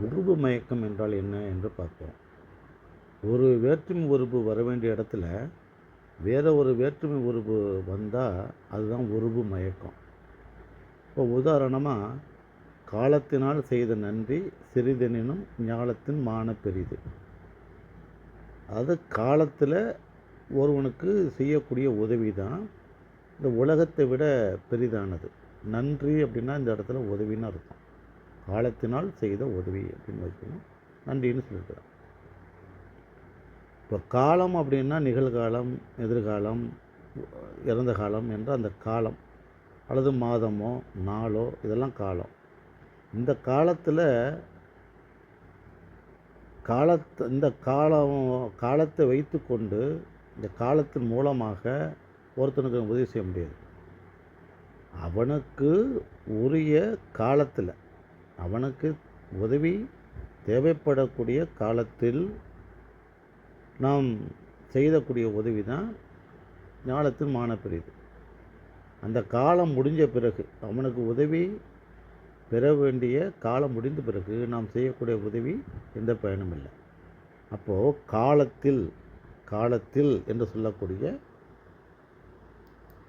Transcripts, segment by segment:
உருவு மயக்கம் என்றால் என்ன என்று பார்ப்போம். ஒரு வேற்றுமை உறுப்பு வர வேண்டிய இடத்துல வேறு ஒரு வேற்றுமை உறுப்பு வந்தால் அதுதான் உருவு மயக்கம். இப்போ உதாரணமாக காலத்தினால் செய்த நன்றி சிறிதெனினும் ஞாலத்தின் மான பெரிது. அது காலத்தில் ஒருவனுக்கு செய்யக்கூடிய உதவி தான் இந்த உலகத்தை விட பெரிதானது. நன்றி அப்படின்னா இந்த இடத்துல உதவின்னு அர்த்தம். காலத்தினால் செய்த உதவி அப்படின்னு வச்சுக்கணும். நன்றின்னு சொல்லிக்கலாம். இப்போ காலம் அப்படின்னா நிகழ்காலம் எதிர்காலம் இறந்த காலம் என்ற அந்த காலம் அல்லது மாதமோ நாளோ இதெல்லாம் காலம். இந்த காலத்தில் காலத்து இந்த காலம் காலத்தை வைத்துக்கொண்டு இந்த காலத்தின் மூலமாக ஒருத்தனுக்கு உதவி செய்ய முடியாது. அவனுக்கு உரிய காலத்தில் அவனுக்கு உதவி தேவைப்படக்கூடிய காலத்தில் நாம் செய்தக்கூடிய உதவி தான் ஞானத்தின் மான அந்த காலம் முடிஞ்ச பிறகு அவனுக்கு உதவி பெற வேண்டிய காலம் முடிந்த பிறகு நாம் செய்யக்கூடிய உதவி எந்த பயனும் இல்லை. அப்போது காலத்தில் காலத்தில் என்று சொல்லக்கூடிய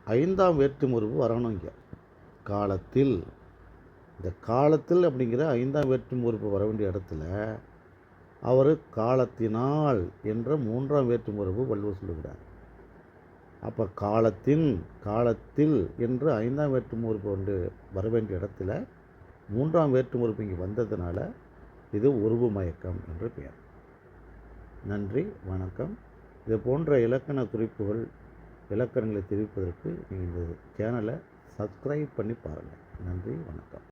ஐந்தாம் வேற்றுமுறிவு வரணும் இங்கே. காலத்தில் இந்த காலத்தில் அப்படிங்கிற ஐந்தாம் வேற்று வர வேண்டிய இடத்துல அவர் காலத்தினால் என்ற மூன்றாம் வேற்று முறிவு வள்ளுவர் சொல்லுகிறார். அப்போ காலத்தின் காலத்தில் என்று ஐந்தாம் வேற்று வந்து வர வேண்டிய இடத்துல மூன்றாம் வேற்று இங்கே வந்ததுனால இது உருவு மயக்கம் என்று பெயர். நன்றி வணக்கம். இது போன்ற இலக்கண குறிப்புகள் இலக்கணங்களை தெரிவிப்பதற்கு நீங்கள் இந்த சேனலை சப்ஸ்கிரைப் பண்ணி பாருங்கள் நன்றி வணக்கம்.